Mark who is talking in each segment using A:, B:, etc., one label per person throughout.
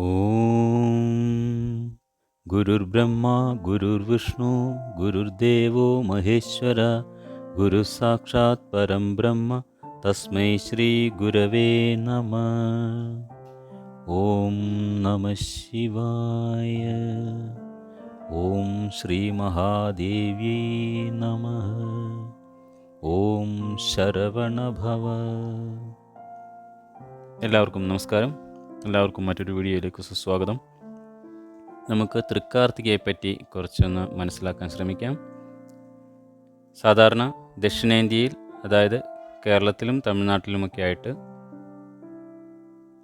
A: ॐ गुरुर्ब्रह्मा गुरुर्विष्णु गुरुर्देवो महेश्वर गुरुः साक्षात् परं ब्रह्म तस्मै श्रीगुरवे नमः ॐ नमः शिवाय ॐ श्रीमहादेव्यै नमः ॐ ശരവണഭവ എല്ലാവർക്കും നമസ്കാരം എല്ലാവർക്കും മറ്റൊരു വീഡിയോയിലേക്ക് സുസ്വാഗതം. നമുക്ക് തൃക്കാർത്തികയെപ്പറ്റി കുറച്ചൊന്ന് മനസ്സിലാക്കാൻ ശ്രമിക്കാം. സാധാരണ ദക്ഷിണേന്ത്യയിൽ അതായത് കേരളത്തിലും തമിഴ്നാട്ടിലുമൊക്കെ ആയിട്ട്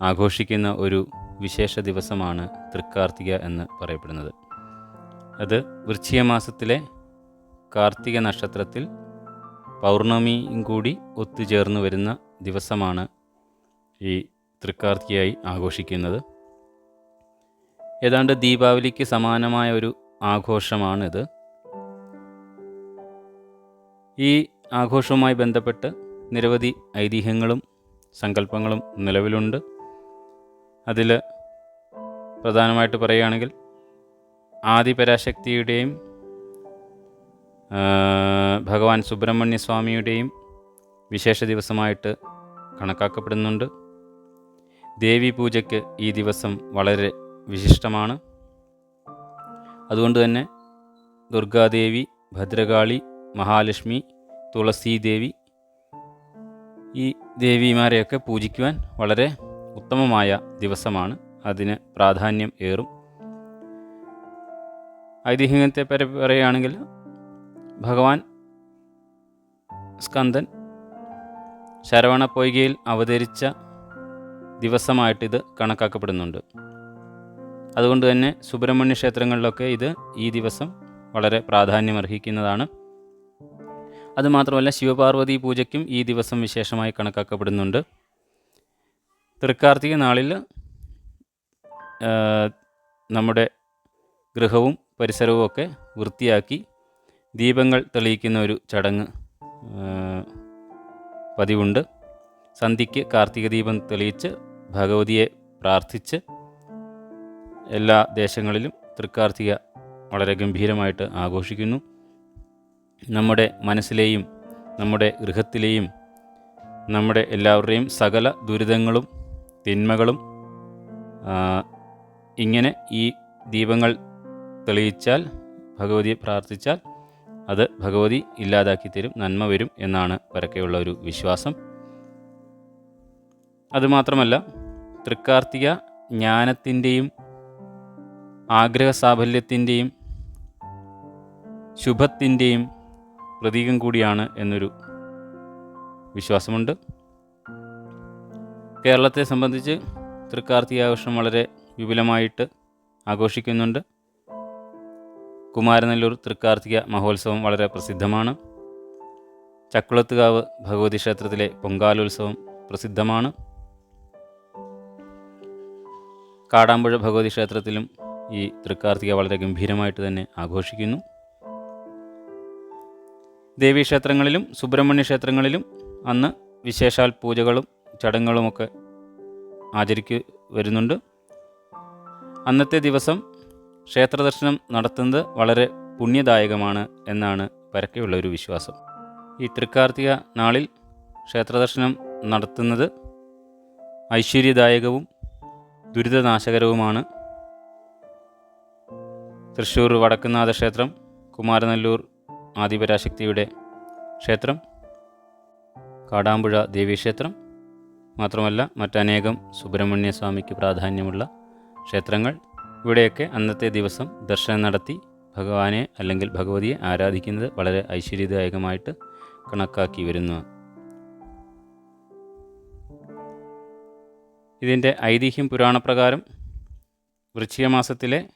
A: ആഘോഷിക്കുന്ന ഒരു വിശേഷ ദിവസമാണ് തൃക്കാർത്തിക എന്ന് പറയപ്പെടുന്നത്. അത് വൃശ്ചിക മാസത്തിലെ കാർത്തിക നക്ഷത്രത്തിൽ പൗർണമിയും കൂടി ഒത്തുചേർന്ന് വരുന്ന ദിവസമാണ് ഈ തൃക്കാർത്തികയായി ആഘോഷിക്കുന്നത്. ഏതാണ്ട് ദീപാവലിക്ക് സമാനമായ ഒരു ആഘോഷമാണിത്. ഈ ആഘോഷവുമായി ബന്ധപ്പെട്ട് നിരവധി ഐതിഹ്യങ്ങളും സങ്കല്പങ്ങളും നിലവിലുണ്ട്. അതിൽ പ്രധാനമായിട്ട് പറയുകയാണെങ്കിൽ ആദിപരാശക്തിയുടെയും ഭഗവാൻ സുബ്രഹ്മണ്യ സ്വാമിയുടെയും വിശേഷ ദിവസമായിട്ട് കണക്കാക്കപ്പെടുന്നുണ്ട്. ദേവി പൂജയ്ക്ക് ഈ ദിവസം വളരെ വിശിഷ്ടമാണ്. അതുകൊണ്ട് തന്നെ ദുർഗാദേവി ഭദ്രകാളി മഹാലക്ഷ്മി തുളസീദേവി ഈ ദേവിമാരെയൊക്കെ പൂജിക്കുവാൻ വളരെ ഉത്തമമായ ദിവസമാണ്. അതിന് പ്രാധാന്യം ഏറും. ഐതിഹ്യത്തെ പറ്റി പറയുകയാണെങ്കിൽ ഭഗവാൻ സ്കന്ദൻ ശരവണ പൊയ്കയിൽ അവതരിച്ച ദിവസമായിട്ടിത് കണക്കാക്കപ്പെടുന്നുണ്ട്. അതുകൊണ്ട് തന്നെ സുബ്രഹ്മണ്യ ക്ഷേത്രങ്ങളിലൊക്കെ ഇത് ഈ ദിവസം വളരെ പ്രാധാന്യമർഹിക്കുന്നതാണ്. അതുമാത്രമല്ല ശിവപാർവതി പൂജയ്ക്കും ഈ ദിവസം വിശേഷമായി കണക്കാക്കപ്പെടുന്നുണ്ട്. തൃക്കാർത്തിക നാളിൽ നമ്മുടെ ഗൃഹവും പരിസരവും ഒക്കെ വൃത്തിയാക്കി ദീപങ്ങൾ തെളിയിക്കുന്ന ഒരു ചടങ്ങ് പതിവുണ്ട്. സന്ധ്യയ്ക്ക് കാർത്തിക ദീപം തെളിയിച്ച് ഭഗവതിയെ പ്രാർത്ഥിച്ച് എല്ലാ ദേശങ്ങളിലും തൃക്കാർത്തിക വളരെ ഗംഭീരമായിട്ട് ആഘോഷിക്കുന്നു. നമ്മുടെ മനസ്സിലെയും നമ്മുടെ ഗൃഹത്തിലെയും നമ്മുടെ എല്ലാവരുടെയും സകല ദുരിതങ്ങളും തിന്മകളും ഇങ്ങനെ ഈ ദീപങ്ങൾ തെളിയിച്ചാൽ ഭഗവതിയെ പ്രാർത്ഥിച്ചാൽ അത് ഭഗവതി ഇല്ലാതാക്കി തരും നന്മ വരും എന്നാണ് പരക്കെയുള്ള ഒരു വിശ്വാസം. അതുമാത്രമല്ല തൃക്കാർത്തിക ജ്ഞാനത്തിന്റെയും ആഗ്രഹ സാഫല്യത്തിന്റെയും ശുഭത്തിന്റെയും പ്രതീകം കൂടിയാണ് എന്നൊരു വിശ്വാസമുണ്ട്. കേരളത്തെ സംബന്ധിച്ച് തൃക്കാർത്തിക ആഘോഷം വളരെ വിപുലമായിട്ട് ആഘോഷിക്കുന്നുണ്ട്. കുമാരനെല്ലൂർ തൃക്കാർത്തിക മഹോത്സവം വളരെ പ്രസിദ്ധമാണ്. ചക്കുളത്തുകാവ് ഭഗവതി ക്ഷേത്രത്തിലെ പൊങ്കാലോത്സവം പ്രസിദ്ധമാണ്. കാടാമ്പുഴ ഭഗവതി ക്ഷേത്രത്തിലും ഈ തൃക്കാർത്തിക വളരെ ഗംഭീരമായിട്ട് തന്നെ ആഘോഷിക്കുന്നു. ദേവീക്ഷേത്രങ്ങളിലും സുബ്രഹ്മണ്യ ക്ഷേത്രങ്ങളിലും അന്ന് വിശേഷാൽ പൂജകളും ചടങ്ങുകളുമൊക്കെ ആചരിക്കു വരുന്നുണ്ട്. അന്നത്തെ ദിവസം ക്ഷേത്രദർശനം നടത്തുന്നത് വളരെ പുണ്യദായകമാണ് എന്നാണ് പരക്കെയുള്ള ഒരു വിശ്വാസം. ഈ തൃക്കാർത്തിക നാളിൽ ക്ഷേത്രദർശനം നടത്തുന്നത് ഐശ്വര്യദായകവും ദുരിതനാശകരവുമാണ്. തൃശ്ശൂർ വടക്കുന്നാഥ ക്ഷേത്രം കുമാരനല്ലൂർ ആദിപരാശക്തിയുടെ ക്ഷേത്രം കാടാമ്പുഴ ദേവീക്ഷേത്രം മാത്രമല്ല മറ്റനേകം സുബ്രഹ്മണ്യസ്വാമിക്ക് പ്രാധാന്യമുള്ള ക്ഷേത്രങ്ങൾ. ഇവിടെയൊക്കെ അന്നത്തെ ദിവസം ദർശനം നടത്തി ഭഗവാനെ അല്ലെങ്കിൽ ഭഗവതിയെ ആരാധിക്കുന്നത് വളരെ ഐശ്വര്യദായകമായിട്ട് കണക്കാക്കി വരുന്നു. ഇതിന്റെ ഐതിഹ്യം പുരാണപ്രകാരം വൃശ്ചികമാസത്തിലെ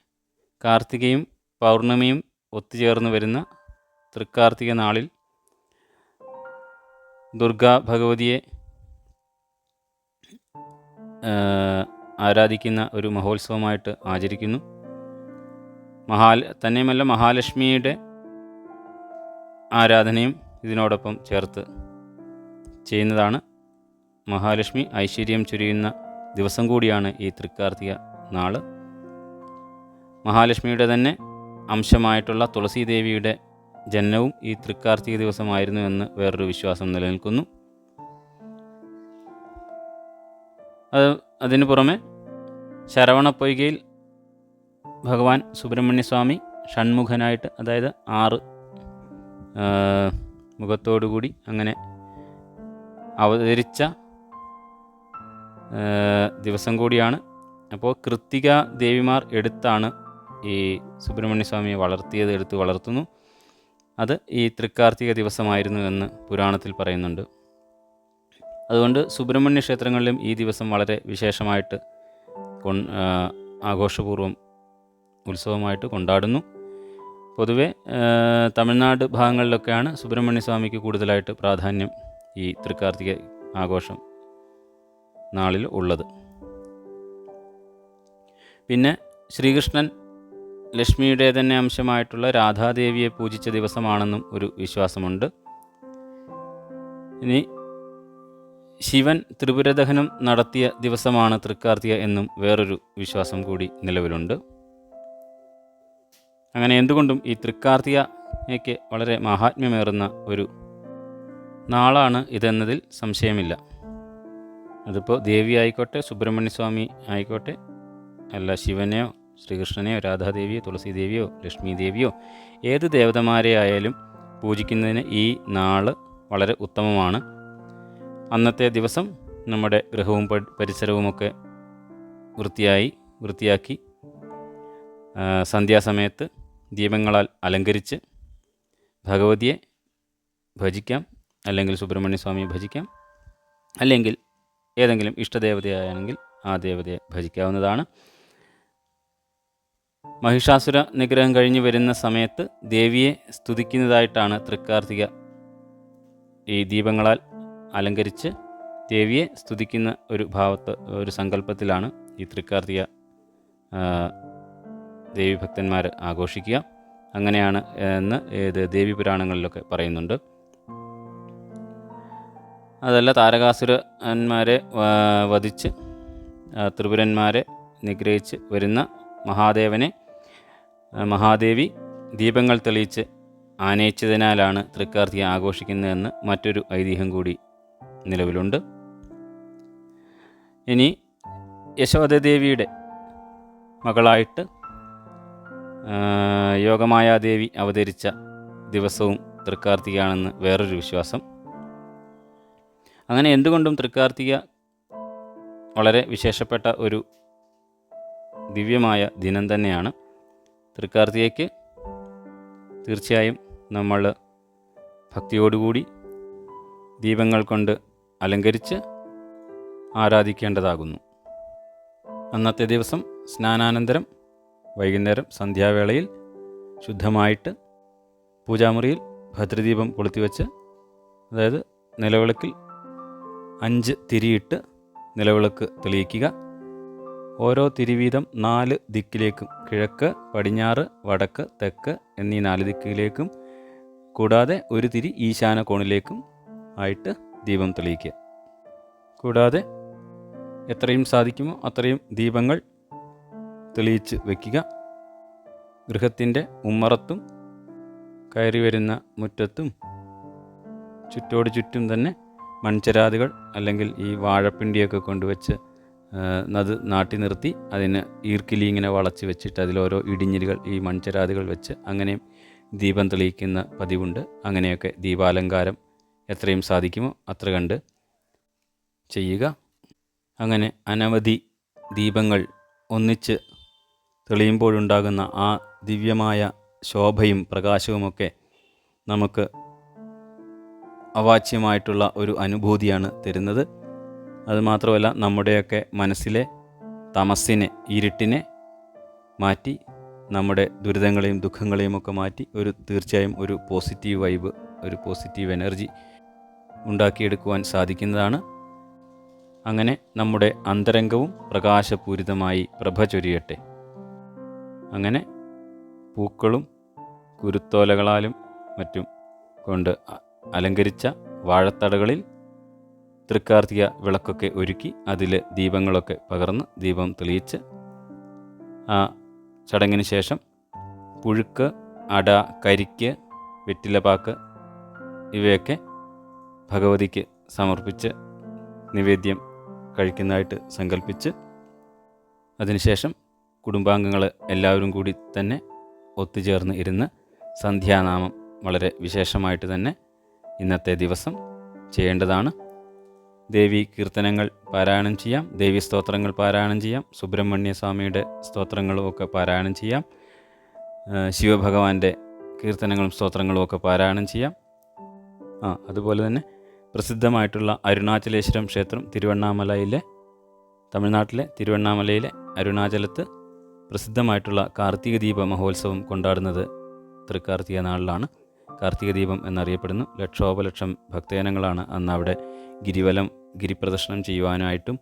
A: കാർത്തികയും പൗർണമിയും ഒത്തുചേർന്ന് വരുന്ന തൃക്കാർത്തിക നാളിൽ ദുർഗാ ഭഗവതിയെ ആരാധിക്കുന്ന ഒരു മഹോത്സവമായിട്ട് ആചരിക്കുന്നു. മഹാൽ തന്നെയുമല്ല മഹാലക്ഷ്മിയുടെ ആരാധനയും ഇതിനോടൊപ്പം ചേർത്ത് ചെയ്യുന്നതാണ്. മഹാലക്ഷ്മി ഐശ്വര്യം ചൊരിയുന്ന ദിവസം കൂടിയാണ് ഈ തൃക്കാർത്തിക നാൾ മഹാലക്ഷ്മിയുടെ തന്നെ അംശമായിട്ടുള്ള തുളസി ദേവിയുടെ ജനനവും ഈ തൃക്കാർത്തിക ദിവസമായിരുന്നു എന്ന് വേറൊരു വിശ്വാസം നിലനിൽക്കുന്നു. അത് അതിനു പുറമെ ശരവണപ്പൊയ്കയിൽ ഭഗവാൻ സുബ്രഹ്മണ്യസ്വാമി ഷൺമുഖനായിട്ട് അതായത് ആറ് മുഖത്തോടുകൂടി അങ്ങനെ അവതരിച്ച ദിവസം കൂടിയാണ്. അപ്പോൾ കൃത്തിക ദേവിമാർ എടുത്താണ് ഈ സുബ്രഹ്മണ്യസ്വാമിയെ വളർത്തിയത് എടുത്ത് വളർത്തുന്നു. അത് ഈ തൃക്കാർത്തിക ദിവസമായിരുന്നു എന്ന് പുരാണത്തിൽ പറയുന്നുണ്ട്. അതുകൊണ്ട് സുബ്രഹ്മണ്യ ക്ഷേത്രങ്ങളിലും ഈ ദിവസം വളരെ വിശേഷമായിട്ട് കൊ ആഘോഷപൂർവം ഉത്സവമായിട്ട് കൊണ്ടാടുന്നു. പൊതുവെ തമിഴ്നാട് ഭാഗങ്ങളിലൊക്കെയാണ് സുബ്രഹ്മണ്യ സ്വാമിക്ക് കൂടുതലായിട്ട് പ്രാധാന്യം ഈ തൃക്കാർത്തിക ആഘോഷം നാളിൽ ഉള്ളത്. പിന്നെ ശ്രീകൃഷ്ണൻ ലക്ഷ്മിയുടെ തന്നെ അംശമായിട്ടുള്ള രാധാദേവിയെ പൂജിച്ച ദിവസമാണെന്നും ഒരു വിശ്വാസമുണ്ട്. ഇനി ശിവൻ ത്രിപുരദഹനം നടത്തിയ ദിവസമാണ് തൃക്കാർത്തിക എന്നും വേറൊരു വിശ്വാസം കൂടി നിലവിലുണ്ട്. അങ്ങനെ എന്തുകൊണ്ടും ഈ തൃക്കാർത്തികയ്ക്ക് വളരെ മഹാത്മ്യമേറുന്ന ഒരു നാളാണ് ഇതെന്നതിൽ സംശയമില്ല. അതിപ്പോൾ ദേവി ആയിക്കോട്ടെ സുബ്രഹ്മണ്യ സ്വാമി ആയിക്കോട്ടെ അല്ല ശിവനെയോ ശ്രീകൃഷ്ണനെയോ രാധാദേവിയോ തുളസി ദേവിയോ ലക്ഷ്മി ദേവിയോ ഏത് ദേവതമാരെ ആയാലും പൂജിക്കുന്നതിന് ഈ നാൾ വളരെ ഉത്തമമാണ്. അന്നത്തെ ദിവസം നമ്മുടെ ഗൃഹവും പരിസരവുമൊക്കെ വൃത്തിയായി വൃത്തിയാക്കി സന്ധ്യാസമയത്ത് ദീപങ്ങളാൽ അലങ്കരിച്ച് ഭഗവതിയെ ഭജിക്കാം അല്ലെങ്കിൽ സുബ്രഹ്മണ്യ സ്വാമിയെ ഭജിക്കാം അല്ലെങ്കിൽ ഏതെങ്കിലും ഇഷ്ടദേവതയാണെങ്കിൽ ആ ദേവതയെ ഭജിക്കാവുന്നതാണ്. മഹിഷാസുര നിഗ്രഹം കഴിഞ്ഞ് വരുന്ന സമയത്ത് ദേവിയെ സ്തുതിക്കുന്നതായിട്ടാണ് തൃക്കാർത്തിക ഈ ദീപങ്ങളാൽ അലങ്കരിച്ച് ദേവിയെ സ്തുതിക്കുന്ന ഒരു ഭാവത്ത് ഒരു സങ്കല്പത്തിലാണ് ഈ തൃക്കാർത്തിക ദേവി ദേവീഭക്തന്മാർ ആഘോഷിക്കുക. അങ്ങനെയാണ് എന്ന് ഏത് ദേവി പുരാണങ്ങളിലൊക്കെ പറയുന്നുണ്ട്. അതല്ല താരകാസുരന്മാരെ വധിച്ച് ത്രിപുരന്മാരെ നിഗ്രഹിച്ച് വരുന്ന മഹാദേവനെ മഹാദേവി ദീപങ്ങൾ തെളിയിച്ച് ആനയിച്ചതിനാലാണ് തൃക്കാർത്തിക ആഘോഷിക്കുന്നതെന്ന് മറ്റൊരു ഐതിഹ്യം കൂടി നിലവിലുണ്ട്. ഇനി യശോദദേവിയുടെ മകളായിട്ട് യോഗമായാദേവി അവതരിച്ച ദിവസവും തൃക്കാർത്തികയാണെന്ന് വേറൊരു വിശ്വാസം അങ്ങനെ എന്തുകൊണ്ടും തൃക്കാർത്തിക വളരെ വിശേഷപ്പെട്ട ഒരു ദിവ്യമായ ദിനം തന്നെയാണ്. തൃക്കാർത്തികയ്ക്ക് തീർച്ചയായും നമ്മൾ ഭക്തിയോടുകൂടി ദീപങ്ങൾ കൊണ്ട് അലങ്കരിച്ച് ആരാധിക്കേണ്ടതാകുന്നു. അന്നത്തെ ദിവസം സ്നാനാനന്തരം വൈകുന്നേരം സന്ധ്യാവേളയിൽ ശുദ്ധമായിട്ട് പൂജാമുറിയിൽ ഭദ്രദീപം കൊളുത്തിവെച്ച് അതായത് നിലവിളക്കിൽ അഞ്ച് തിരിയിട്ട് നിലവിളക്ക് തെളിയിക്കുക. ഓരോ തിരിവീതം നാല് ദിക്കിലേക്കും കിഴക്ക് പടിഞ്ഞാറ് വടക്ക് തെക്ക് എന്നീ നാല് ദിക്കിലേക്കും. കൂടാതെ ഒരു തിരി ഈശാന കോണിലേക്കും ആയിട്ട് ദീപം തെളിയിക്കുക. കൂടാതെ എത്രയും സാധിക്കുമോ അത്രയും ദീപങ്ങൾ തെളിയിച്ച് വയ്ക്കുക ഗൃഹത്തിന്റെ ഉമ്മറത്തും കയറി വരുന്ന മുറ്റത്തും ചുറ്റോട് ചുറ്റും തന്നെ മൺചരാതുകൾ അല്ലെങ്കിൽ ഈ വാഴപ്പിണ്ടിയൊക്കെ കൊണ്ടുവച്ച് അത് നാട്ടി നിർത്തി അതിന് ഈർക്കിലി ഇങ്ങനെ വളച്ച് വെച്ചിട്ട് അതിലോരോ ഇടിഞ്ഞിലുകൾ ഈ മൺചരാതുകൾ വെച്ച് അങ്ങനെയും ദീപം തെളിയിക്കുന്ന പതിവുണ്ട്. അങ്ങനെയൊക്കെ ദീപാലങ്കാരം എത്രയും സാധിക്കുമോ അത്ര കണ്ട് ചെയ്യുക. അങ്ങനെ അനവധി ദീപങ്ങൾ ഒന്നിച്ച് തെളിയുമ്പോഴുണ്ടാകുന്ന ആ ദിവ്യമായ ശോഭയും പ്രകാശവുമൊക്കെ നമുക്ക് അവാച്യമായിട്ടുള്ള ഒരു അനുഭൂതിയാണ് തരുന്നത്. അതുമാത്രമല്ല നമ്മുടെയൊക്കെ മനസ്സിലെ തമസ്സിനെ ഇരുട്ടിനെ മാറ്റി നമ്മുടെ ദുരിതങ്ങളെയും ദുഃഖങ്ങളെയും ഒക്കെ മാറ്റി ഒരു തീർച്ചയായും ഒരു പോസിറ്റീവ് വൈബ് ഒരു പോസിറ്റീവ് എനർജി ഉണ്ടാക്കിയെടുക്കുവാൻ സാധിക്കുന്നതാണ്. അങ്ങനെ നമ്മുടെ അന്തരംഗവും പ്രകാശപൂരിതമായി പ്രഭ ചൊരിയട്ടെ. അങ്ങനെ പൂക്കളും കുരുത്തോലകളാലും മറ്റും കൊണ്ട് അലങ്കരിച്ച വാഴത്തടകളിൽ തൃക്കാർത്തിക വിളക്കൊക്കെ ഒരുക്കി അതിൽ ദീപങ്ങളൊക്കെ പകർന്ന് ദീപം തെളിയിച്ച് ആ ചടങ്ങിന് ശേഷം പുഴുക്ക് അട കരിക്ക് വെറ്റിലപാക്ക് ഇവയൊക്കെ ഭഗവതിക്ക് സമർപ്പിച്ച് നിവേദ്യം കഴിക്കുന്നതായിട്ട് സങ്കല്പിച്ച് അതിനുശേഷം കുടുംബാംഗങ്ങൾ എല്ലാവരും കൂടി തന്നെ ഒത്തുചേർന്ന് ഇരുന്ന് സന്ധ്യാനാമം വളരെ വിശേഷമായിട്ട് തന്നെ ഇന്നത്തെ ദിവസം ചെയ്യേണ്ടതാണ്. ദേവി കീർത്തനങ്ങൾ പാരായണം ചെയ്യാം. ദേവി സ്തോത്രങ്ങൾ പാരായണം ചെയ്യാം. സുബ്രഹ്മണ്യ സ്വാമിയുടെ സ്തോത്രങ്ങളും ഒക്കെ പാരായണം ചെയ്യാം. ശിവഭഗവാന്റെ കീർത്തനങ്ങളും സ്തോത്രങ്ങളും ഒക്കെ പാരായണം ചെയ്യാം. ആ അതുപോലെ തന്നെ പ്രസിദ്ധമായിട്ടുള്ള അരുണാചലേശ്വരം ക്ഷേത്രം തിരുവണ്ണാമലയിലെ തമിഴ്നാട്ടിലെ തിരുവണ്ണാമലയിലെ അരുണാചലത്ത് പ്രസിദ്ധമായിട്ടുള്ള കാർത്തിക ദീപ മഹോത്സവം കൊണ്ടാടുന്നത് തൃക്കാർത്തിക നാളിലാണ്. കാർത്തിക ദീപം എന്നറിയപ്പെടുന്നു. ലക്ഷോപലക്ഷം ഭക്തജനങ്ങളാണ് അന്ന് അവിടെ ഗിരിവലം ഗിരിപ്രദർശനം ചെയ്യുവാനായിട്ടും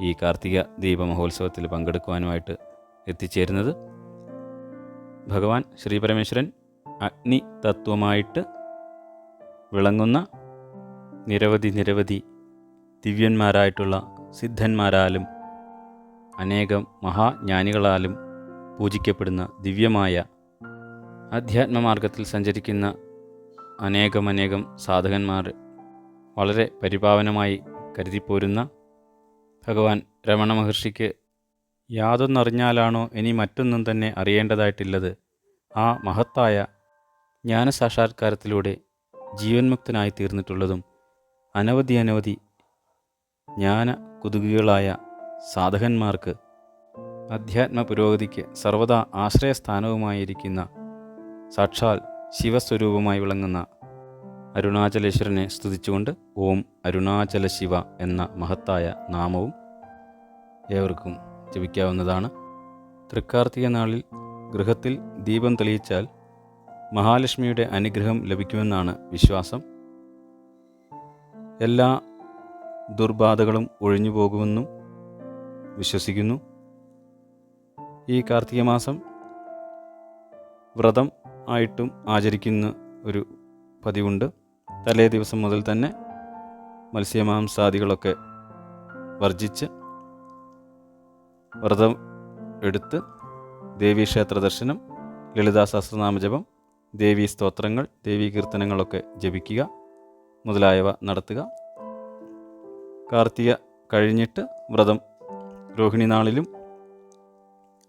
A: ഈ കാർത്തിക ദീപ മഹോത്സവത്തിൽ പങ്കെടുക്കുവാനുമായിട്ട് എത്തിച്ചേരുന്നത്. ഭഗവാൻ ശ്രീ പരമേശ്വരൻ അഗ്നി തത്വമായിട്ട് വിളങ്ങുന്ന നിരവധി നിരവധി ദിവ്യന്മാരായിട്ടുള്ള സിദ്ധന്മാരാലും അനേകം മഹാജ്ഞാനികളാലും പൂജിക്കപ്പെടുന്ന ദിവ്യമായ ആധ്യാത്മമാർഗത്തിൽ സഞ്ചരിക്കുന്ന അനേകമനേകം സാധകന്മാർ വളരെ പരിപാവനമായി കരുതിപ്പോരുന്ന ഭഗവാൻ രമണ മഹർഷിക്ക് യാതൊന്നറിഞ്ഞാലാണോ ഇനി മറ്റൊന്നും തന്നെ അറിയേണ്ടതായിട്ടുള്ളത് ആ മഹത്തായ ജ്ഞാനസാക്ഷാത്കാരത്തിലൂടെ ജീവൻമുക്തനായി തീർന്നിട്ടുള്ളതും അനവധി അനവധി ജ്ഞാന കുതുകികളായ സാധകന്മാർക്ക് അധ്യാത്മ പുരോഗതിക്ക് സർവദാ ആശ്രയസ്ഥാനവുമായിരിക്കുന്ന സാക്ഷാൽ ശിവസ്വരൂപമായി വിളങ്ങുന്ന അരുണാചലേശ്വരനെ സ്തുതിച്ചുകൊണ്ട് ഓം അരുണാചല ശിവ എന്ന മഹത്തായ നാമവും ഏവർക്കും ജപിക്കാവുന്നതാണ്. തൃക്കാർത്തിക നാളിൽ ഗൃഹത്തിൽ ദീപം തെളിയിച്ചാൽ മഹാലക്ഷ്മിയുടെ അനുഗ്രഹം ലഭിക്കുമെന്നാണ് വിശ്വാസം. എല്ലാ ദുർബാധകളും ഒഴിഞ്ഞു പോകുമെന്നും വിശ്വസിക്കുന്നു. ഈ കാർത്തിക മാസം വ്രതം ആയിട്ടും ആചരിക്കുന്ന ഒരു പതിവുണ്ട്. തലേ ദിവസം മുതൽ തന്നെ മത്സ്യമാംസാദികളൊക്കെ വർജിച്ച് വ്രതം എടുത്ത് ദേവീക്ഷേത്ര ദർശനം ലളിതാ സഹസ്രനാമജപം ദേവീ സ്തോത്രങ്ങൾ ദേവീ കീർത്തനങ്ങളൊക്കെ ജപിക്കുക മുതലായവ നടത്തുക. കാർത്തിക കഴിഞ്ഞിട്ട് വ്രതം രോഹിണി നാളിലും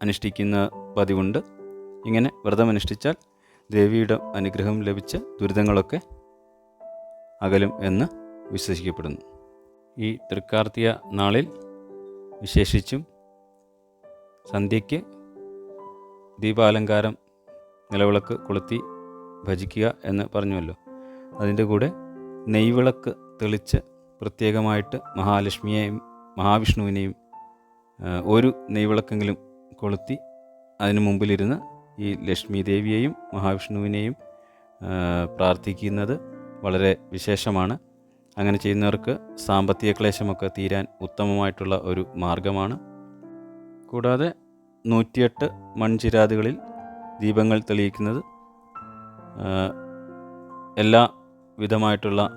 A: അനുഷ്ഠിക്കുന്ന പതിവുണ്ട്. ഇങ്ങനെ വ്രതം അനുഷ്ഠിച്ചാൽ ദേവിയുടെ അനുഗ്രഹം ലഭിച്ച ദുരിതങ്ങളൊക്കെ അകലും എന്ന് വിശ്വസിക്കപ്പെടുന്നു. ഈ തൃക്കാർത്തിക നാളിൽ വിശേഷിച്ചും സന്ധ്യയ്ക്ക് ദീപാലങ്കാരം നിലവിളക്ക് കൊളുത്തി ഭജിക്കുക എന്ന് പറഞ്ഞുവല്ലോ. അതിന്റെ കൂടെ നെയ്വിളക്ക് തെളിച്ച് പ്രത്യേകമായിട്ട് മഹാലക്ഷ്മിയെയും മഹാവിഷ്ണുവിനെയും ഒരു നെയ്വിളക്കെങ്കിലും കൊളുത്തി അതിന് മുമ്പിലിരുന്ന് ഈ ലക്ഷ്മി ദേവിയെയും മഹാവിഷ്ണുവിനെയും പ്രാർത്ഥിക്കുന്നത് വളരെ വിശേഷമാണ്. അങ്ങനെ ചെയ്യുന്നവർക്ക് സാമ്പത്തിക ക്ലേശമൊക്കെ തീരാൻ ഉത്തമമായിട്ടുള്ള ഒരു മാർഗമാണ്. കൂടാതെ നൂറ്റിയെട്ട് മൺചിരാതുകളിൽ ദീപങ്ങൾ തെളിയിക്കുന്നത് എല്ലാ വിധമായിട്ടുള്ള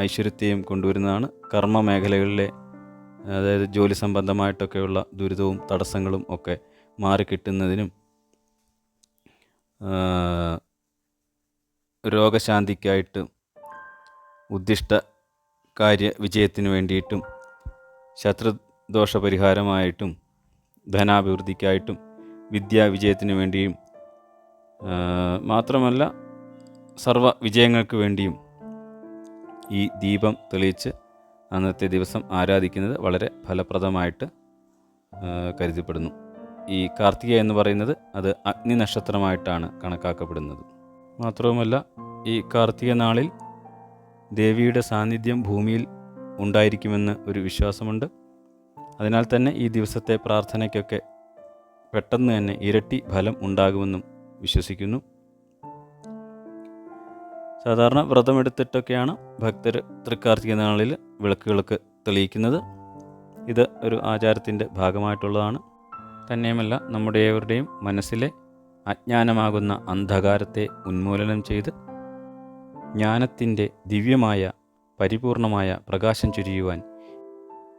A: ഐശ്വര്യത്തെയും കൊണ്ടുവരുന്നതാണ്. കർമ്മ മേഖലകളിലെ അതായത് ജോലി സംബന്ധമായിട്ടൊക്കെയുള്ള ദുരിതവും തടസ്സങ്ങളും ഒക്കെ മാറിക്കിട്ടുന്നതിനും രോഗശാന്തിക്കായിട്ട് ഉദ്ദിഷ്ട കാര്യ വിജയത്തിന് വേണ്ടിയിട്ടും ശത്രുദോഷ പരിഹാരമായിട്ടും ധനാഭിവൃദ്ധിക്കായിട്ടും വിദ്യാ വിജയത്തിന് വേണ്ടിയും മാത്രമല്ല സർവ വിജയങ്ങൾക്ക് വേണ്ടിയും ഈ ദീപം തെളിയിച്ച് അന്നത്തെ ദിവസം ആരാധിക്കുന്നത് വളരെ ഫലപ്രദമായിട്ട് കരുതപ്പെടുന്നു. ഈ കാർത്തിക എന്ന് പറയുന്നത് അത് അഗ്നി നക്ഷത്രമായിട്ടാണ് കണക്കാക്കപ്പെടുന്നത്. മാത്രവുമല്ല ഈ കാർത്തിക നാളിൽ ദേവിയുടെ സാന്നിധ്യം ഭൂമിയിൽ ഉണ്ടായിരിക്കുമെന്ന് ഒരു വിശ്വാസമുണ്ട്. അതിനാൽ തന്നെ ഈ ദിവസത്തെ പ്രാർത്ഥനയ്ക്കൊക്കെ പെട്ടെന്ന് തന്നെ ഇരട്ടി ഫലം ഉണ്ടാകുമെന്നും വിശ്വസിക്കുന്നു. സാധാരണ വ്രതമെടുത്തിട്ടൊക്കെയാണ് ഭക്തർ തൃക്കാർത്തിക നാളിൽ വിളക്കുകൾക്ക് തെളിയിക്കുന്നത്. ഇത് ഒരു ആചാരത്തിന്റെ ഭാഗമായിട്ടുള്ളതാണ്. തന്നെയുമല്ല നമ്മുടെ ഏവരുടെയും മനസ്സിലെ അജ്ഞാനമാകുന്ന അന്ധകാരത്തെ ഉന്മൂലനം ചെയ്ത് ജ്ഞാനത്തിന്റെ ദിവ്യമായ പരിപൂർണമായ പ്രകാശം ചുരിയുവാൻ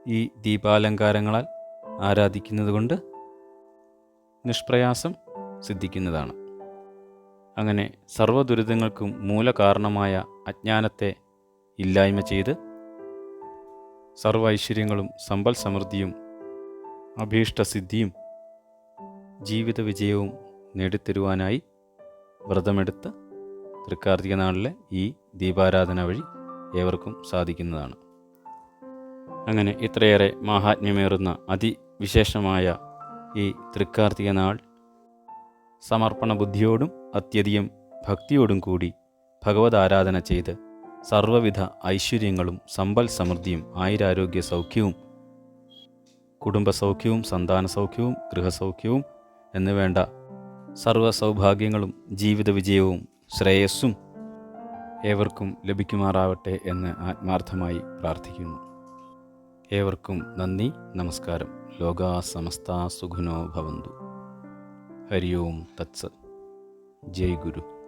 A: ഈ ദീപാലങ്കാരങ്ങളാൽ ആരാധിക്കുന്നതുകൊണ്ട് നിഷ്പ്രയാസം സിദ്ധിക്കുന്നതാണ്. അങ്ങനെ സർവദുരിതങ്ങൾക്കും മൂലകാരണമായ അജ്ഞാനത്തെ ഇല്ലായ്മ ചെയ്ത് സർവൈശ്വര്യങ്ങളും സമ്പൽ സമൃദ്ധിയും അഭീഷ്ടസിദ്ധിയും ജീവിത വിജയവും നേടിത്തരുവാനായി വ്രതമെടുത്ത് തൃക്കാർത്തിക നാളിലെ ഈ ദീപാരാധന വഴി ഏവർക്കും സാധിക്കുന്നതാണ്. അങ്ങനെ ഇത്രയേറെ മാഹാത്മ്യമേറുന്ന അതിവിശേഷമായ ഈ തൃക്കാർത്തിക നാൾ സമർപ്പണ ബുദ്ധിയോടും അത്യധികം ഭക്തിയോടും കൂടി ഭഗവത് ആരാധന ചെയ്ത് സർവവിധ ഐശ്വര്യങ്ങളും സമ്പൽ സമൃദ്ധിയും ആയുരാരോഗ്യ സൗഖ്യവും കുടുംബസൗഖ്യവും സന്താന സൗഖ്യവും ഗൃഹസൗഖ്യവും എന്നുവേണ്ട സർവ സൗഭാഗ്യങ്ങളും ജീവിത വിജയവും ശ്രേയസ്സും ഏവർക്കും ലഭിക്കുമാറാവട്ടെ എന്ന് ആത്മാർത്ഥമായി പ്രാർത്ഥിക്കുന്നു. ഏവർക്കും നന്ദി നമസ്കാരം. ലോകാ സമസ്ത സുഖനോ ഭവന്തു. ഹരി ഓം തത്സ. ജയ് ഗുരു.